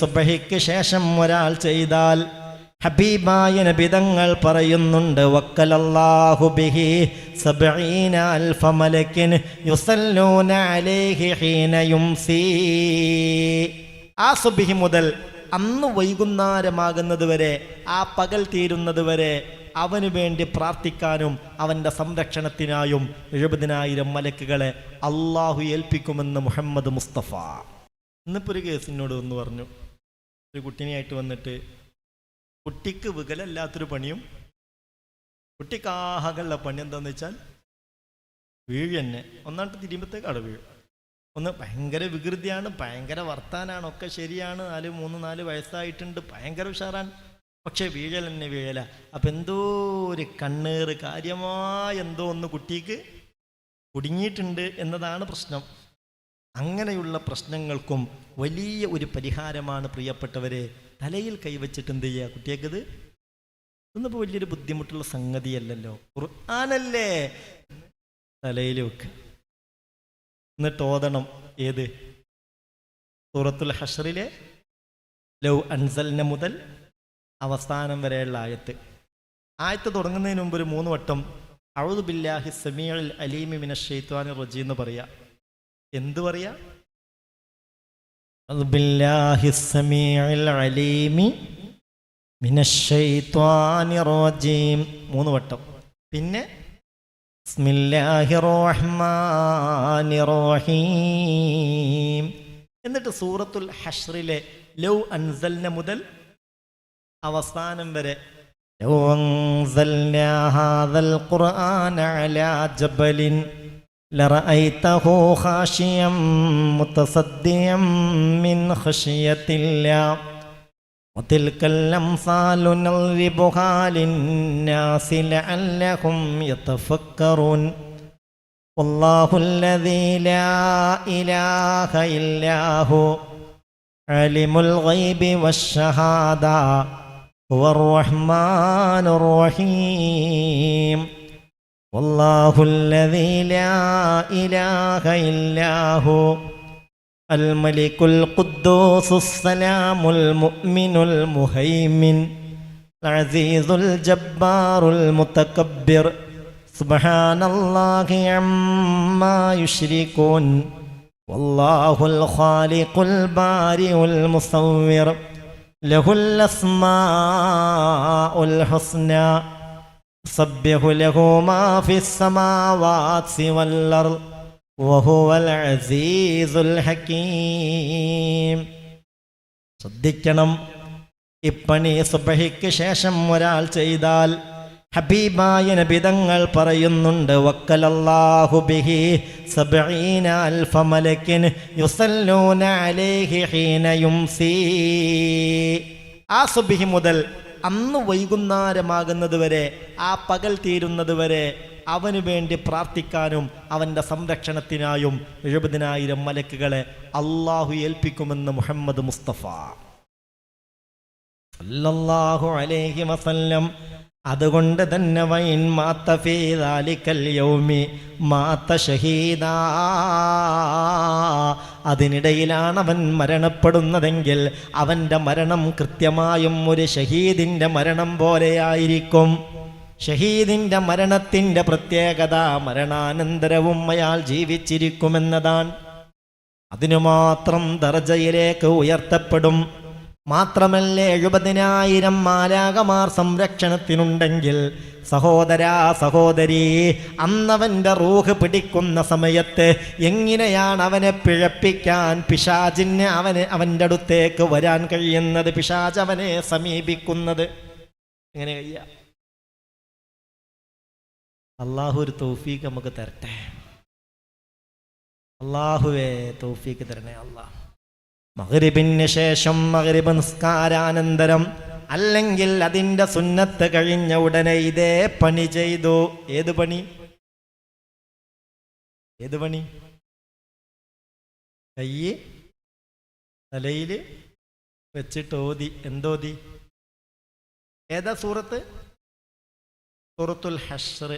സുബഹിക്ക് ശേഷം ഒരാൾ ചെയ്താൽ ഹബീബായ നബിതങ്ങൾ പറയുന്നുണ്ട് ബിഹി മലക്കിൻ യുസല്ലൂന അലൈഹി ഹീന ആ സുബിഹി മുതൽ അന്ന് വൈകുന്നേരമാകുന്നത് വരെ ആ പകൽ തീരുന്നത് വരെ അവന് വേണ്ടി പ്രാർത്ഥിക്കാനും അവന്റെ സംരക്ഷണത്തിനായും എഴുപതിനായിരം മലക്കുകളെ അള്ളാഹു ഏൽപ്പിക്കുമെന്ന് മുഹമ്മദ് മുസ്തഫ. ഇന്നിപ്പോൾ ഒരു കേസിനോട് ഒന്ന് പറഞ്ഞു. ഒരു കുട്ടീനെയായിട്ട് വന്നിട്ട് കുട്ടിക്ക് വികലല്ലാത്തൊരു പണിയും കുട്ടിക്ക് പണി എന്താന്ന് വെച്ചാൽ വീഴ് തന്നെ. ഒന്നാണ്ട് അവിടെ വീഴും. ഒന്ന് ഭയങ്കര വികൃതിയാണ് ഭയങ്കര വർത്താനാണ് ഒക്കെ ശരിയാണ്. നാല് മൂന്ന് നാല് വയസ്സായിട്ടുണ്ട് ഭയങ്കര ഉഷാറാണ്. പക്ഷേ വീഴൽ തന്നെ വീഴല. അപ്പം എന്തോ ഒരു കണ്ണേറ് കാര്യമായ എന്തോ ഒന്ന് കുട്ടിക്ക് കുടുങ്ങിയിട്ടുണ്ട് എന്നതാണ് പ്രശ്നം. അങ്ങനെയുള്ള പ്രശ്നങ്ങൾക്കും വലിയ ഒരു പരിഹാരമാണ് പ്രിയപ്പെട്ടവരെ. തലയിൽ കൈവച്ചിട്ട് എന്ത് ചെയ്യുക? കുട്ടിയേക്കത് ഇന്നിപ്പോൾ വലിയൊരു ബുദ്ധിമുട്ടുള്ള സംഗതിയല്ലല്ലോ. ഖുർആാനല്ലേ? തലയിൽ വെക്കുക എന്നിട്ട് ഓതണം. ഏത്? സൂറത്തുൽ ഹഷറിലെ ലൗ അൻസലിനെ മുതൽ അവസാനം വരെയുള്ള ആയത്ത്. ആയത്ത് തുടങ്ങുന്നതിന് മുമ്പ് ഒരു മൂന്ന് വട്ടം അഴുദ് ബില്ലാഹി സമീൽ അലീമി മിന ഷെയ്ത്വാനി റജി എന്ന് പറയാ. എന്ത് പറയാ? മൂന്ന് വട്ടം. പിന്നെ എന്നിട്ട് സൂറത്തുൽ ഹഷ്റിലെ ലൗ അൻസൽന മുതൽ അവസാനം വരെ ലൗ അൻസൽന ഹാദൽ ഖുർആന അലാ ജബലിൻ. لرأيته خاشيا متصديا من خشية الله وتلك الأمثال نضربها للناس لعلهم يتفكرون والله الذي لا إله إلا هو عالم الغيب والشهادة هو الرحمن الرحيم والله الذي لا إله إلا هو الملك القدوس السلام المؤمن المهيمن العزيز الجبار المتكبر سبحان الله عما يشركون والله الخالق البارئ المصور له الأسماء الحسنى يسبح له ما في السماوات والأرض وهو العزيز الحكيم ശ്രദ്ധിക്കണം ഇപ്പണി സുബഹിക്ക് ശേഷം ഒരാൾ ചെയ്താൽ ഹബീബായ നബിതങ്ങൾ പറയുന്നുണ്ട് വക്കലല്ലാഹു ബിഹി സബ്ഈന അൽഫ മലക്കിൻ യുസല്ലൂന അലൈഹി ഹീന യുംസീ ആ സുബിഹി മുതൽ അന്ന് വൈകുന്നേരമാകുന്നത് വരെ ആ പകൽ തീരുന്നത് വരെ അവന് വേണ്ടി പ്രാർത്ഥിക്കാനും അവന്റെ സംരക്ഷണത്തിനായും എഴുപതിനായിരം മലക്കുകളെ അള്ളാഹു ഏൽപ്പിക്കുമെന്ന് മുഹമ്മദ് മുസ്തഫ. അല്ലാഹു അലേഹി വസല്ലം അതുകൊണ്ട് തന്നെ വൈൻ മാത്ത ഫീ ദാലിക്കൽ യൗമി മാത്ത ഷഹീദ. അതിനിടയിലാണ് അവൻ മരണപ്പെടുന്നതെങ്കിൽ അവന്റെ മരണം കൃത്യമായും ഒരു ഷഹീദിന്റെ മരണം പോലെയായിരിക്കും. ഷഹീദിന്റെ മരണത്തിന്റെ പ്രത്യേകത മരണാനന്തരവും അയാൾ ജീവിച്ചിരിക്കുമെന്നതാണ്. അതിനു മാത്രം ദർജയിലേക്ക് ഉയർത്തപ്പെടും. മാത്രമല്ല എഴുപതിനായിരം മാലാകമാർ സംരക്ഷണത്തിനുണ്ടെങ്കിൽ? സഹോദരാ സഹോദരി അന്നവന്റെ റൂഹ് പിടിക്കുന്ന സമയത്ത് എങ്ങനെയാണ് അവനെ പിഴപ്പിക്കാൻ പിശാചിന് അവന് അവന്റെ അടുത്തേക്ക് വരാൻ കഴിയുന്നത്? പിശാജ് അവനെ സമീപിക്കുന്നത്. എങ്ങനെ കഴിയാ? അള്ളാഹു ഒരു തൗഫീക്ക് നമുക്ക് തരട്ടെ. അള്ളാഹുവേ തൗഫീക്ക് തരണേ അള്ളാഹ് മകരിബിന് ശേഷം മകരിബ് നിസ്കാരാനന്തരം അല്ലെങ്കിൽ അതിന്റെ സുന്നത്ത് കഴിഞ്ഞ ഉടനെ ഇതേ പണി ചെയ്തു. ഏത് പണി? ഏത് പണി? കയ്യ് തലയിൽ വെച്ചിട്ട് ഓതി. എന്തോതി? ഏതാ സൂറത്ത്? സൂറത്തുൽ ഹഷർ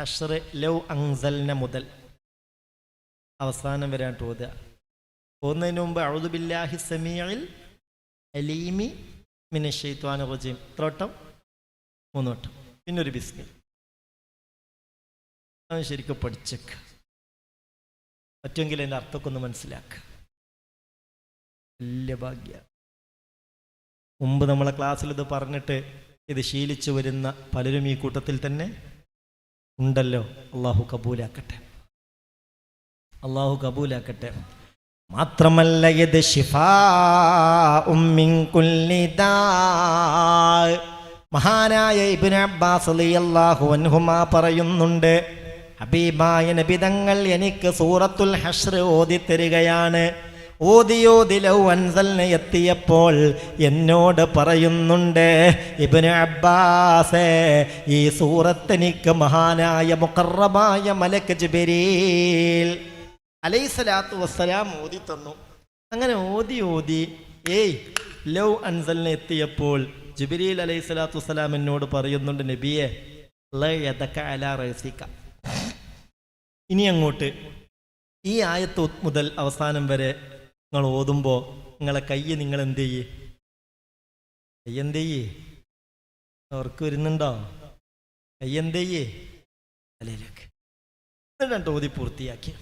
ഹഷർ ലൗ അങ്സലിനെ മുതൽ. അവസാനം വരാൻ ഓതുക. പോകുന്നതിന് മുമ്പ് അഴുദുബില്ലാഹി സമീഇൽ അലീമി മിനഷെയ്ത്വാൻ റജീം. എത്ര വട്ടം? മൂന്ന് വട്ടം. പിന്നെ ബിസ്മിൽ. അത് ശരിക്കും പഠിച്ചേക്ക്. പറ്റുമെങ്കിൽ എന്റെ അർത്ഥമൊക്കെ ഒന്ന് മനസ്സിലാക്കുക വലിയ ഭാഗ്യ. മുമ്പ് നമ്മളെ ക്ലാസ്സിൽ ഇത് പറഞ്ഞിട്ട് ഇത് ശീലിച്ചു വരുന്ന പലരും ഈ കൂട്ടത്തിൽ തന്നെ ഉണ്ടല്ലോ. അള്ളാഹു കബൂലാക്കട്ടെ. അള്ളാഹു കബൂലാക്കട്ടെ. മാത്രമല്ല ഇത് മഹാനായ ഇബ്നു അബ്ബാസ് റളിയല്ലാഹു അൻഹുമാ പറയുന്നുണ്ട് ഹബീബായ നബിതങ്ങൾ എനിക്ക് സൂറത്തുൽ ഹഷ്ർ ഓതി തരികയാണ്. എത്തിയപ്പോൾ എന്നോട് പറയുന്നുണ്ട് ഇബ്നു അബ്ബാസേ ഈ സൂറത്തെനിക്ക് മഹാനായ മുക്കറമായ മലക്ക് ജിബരീൽ അലൈസലാത്തു വസ്സലാം ഓതി തന്നു. അങ്ങനെ ഓതി ഓതി ഏയ് ലൗ അൻസലിനെ എത്തിയപ്പോൾ ജിബിരിൽ അലൈഹി സ്വലാത്തു വസ്സലാം എന്നോട് പറയുന്നുണ്ട് നബിയെ ഇനി അങ്ങോട്ട് ഈ ആയത്ത് മുതൽ അവസാനം വരെ നിങ്ങൾ ഓതുമ്പോൾ നിങ്ങളെ കയ്യ് നിങ്ങൾ എന്ത് ചെയ്യേ? കയ്യെന്ത് ചെയ്യേ? അവർക്ക് വരുന്നുണ്ടോ? കയ്യെന്ത് ചെയ്യേ? എന്നിട്ട് ഓതി പൂർത്തിയാക്കി.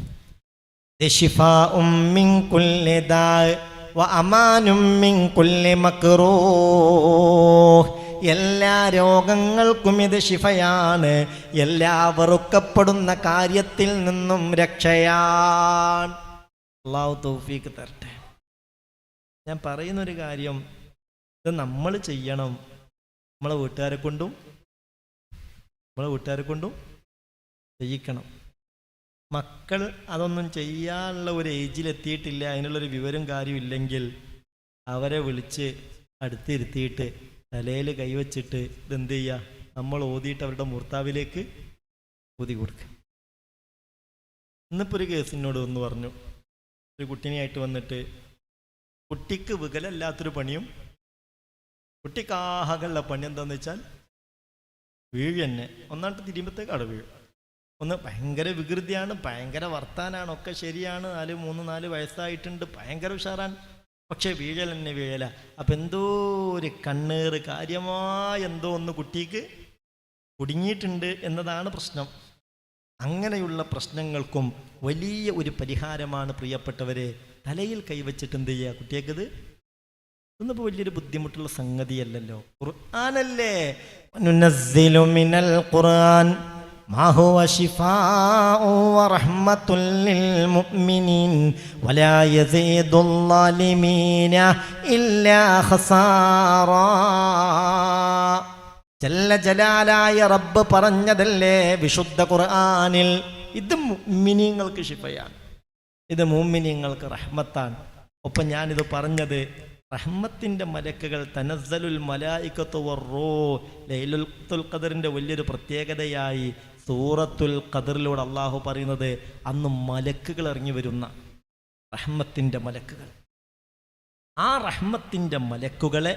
എല്ലാ രോഗങ്ങൾക്കും ഇത് ശിഫയാണ് എല്ലാ വെറുക്കപ്പെടുന്ന കാര്യത്തിൽ നിന്നും രക്ഷയാണ്. തരട്ടെ. ഞാൻ പറയുന്നൊരു കാര്യം ഇത് നമ്മൾ ചെയ്യണം. നമ്മളെ വീട്ടുകാരെ കൊണ്ടും നമ്മളെ വീട്ടുകാരെ കൊണ്ടും ചെയ്യിക്കണം. മക്കൾ അതൊന്നും ചെയ്യാനുള്ള ഒരു ഏജിലെത്തിയിട്ടില്ല. അതിനുള്ളൊരു വിവരം കാര്യമില്ലെങ്കിൽ അവരെ വിളിച്ച് അടുത്തിരുത്തിയിട്ട് തലയിൽ കൈവച്ചിട്ട് ഇതെന്ത് ചെയ്യുക നമ്മൾ ഓതിയിട്ട് അവരുടെ മൂർത്താവിലേക്ക് ഊതി കൊടുക്കുക ഇന്നിപ്പോൾ ഒരു കേസിനോട് ഒന്ന് പറഞ്ഞു. ഒരു കുട്ടിനെയായിട്ട് വന്നിട്ട് കുട്ടിക്ക് വികലല്ലാത്തൊരു പണിയും കുട്ടിക്ക് ആകെയുള്ള പണി എന്താണെന്ന് വെച്ചാൽ വീഴ് തന്നെ ഒന്നാമത്തെ അവിടെ വീഴും. ഒന്ന് ഭയങ്കര വികൃതിയാണ് ഭയങ്കര വർത്താനാണ് ഒക്കെ ശരിയാണ്. നാല് മൂന്ന് നാല് വയസ്സായിട്ടുണ്ട് ഭയങ്കര ഉഷാറാണ്. പക്ഷേ വീഴൽ തന്നെ വീഴല. അപ്പം എന്തോ ഒരു കണ്ണേറ് കാര്യമായ എന്തോ ഒന്ന് കുട്ടിക്ക് കുടുങ്ങിയിട്ടുണ്ട് എന്നതാണ് പ്രശ്നം. അങ്ങനെയുള്ള പ്രശ്നങ്ങൾക്കും വലിയ ഒരു പരിഹാരമാണ് പ്രിയപ്പെട്ടവരെ. തലയിൽ കൈവച്ചിട്ട് എന്ത് ചെയ്യുക കുട്ടിയേക്കത്? ഇന്നിപ്പോൾ വലിയൊരു ബുദ്ധിമുട്ടുള്ള സംഗതിയല്ലല്ലോ. ഖുർആാനല്ലേ? ഖുർആൻ. ما هو شفاء ورحمة للمؤمنين ولا يزيد الظالمين إلا خسارا ജല്ല ജലാലായ റബ്ബ് പറഞ്ഞതല്ലേ വിശുദ്ധ ഖുർആനിൽ ഇത് മുഅ്മിനീങ്ങൾക്ക് ശിഫയാണ് ഇത് മുഅ്മിനീങ്ങൾക്ക് റഹ്മത്താണ് ഒപ്പം ഞാനിത് പറഞ്ഞത് റഹ്മത്തിൻ്റെ മലക്കുകൾ തനസ്സലുൽ മലായിക്കത്തു വർറോ ലൈലുൽ ഖദറിൻ്റെ വലിയൊരു പ്രത്യേകതയായി സൂറത്തുൽ ഖദറിലൂടെ അള്ളാഹു പറയുന്നത് അന്ന് മലക്കുകൾ ഇറങ്ങി വരുന്ന റഹ്മത്തിന്റെ മലക്കുകൾ. ആ റഹ്മത്തിന്റെ മലക്കുകളെ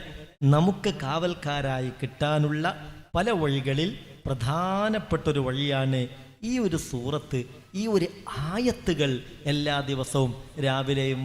നമുക്ക് കാവൽക്കാരായി കിട്ടാനുള്ള പല വഴികളിൽ പ്രധാനപ്പെട്ടൊരു വഴിയാണ് ഈ ഒരു സൂറത്ത് ഈ ഒരു ആയത്തുകൾ എല്ലാ ദിവസവും രാവിലെയും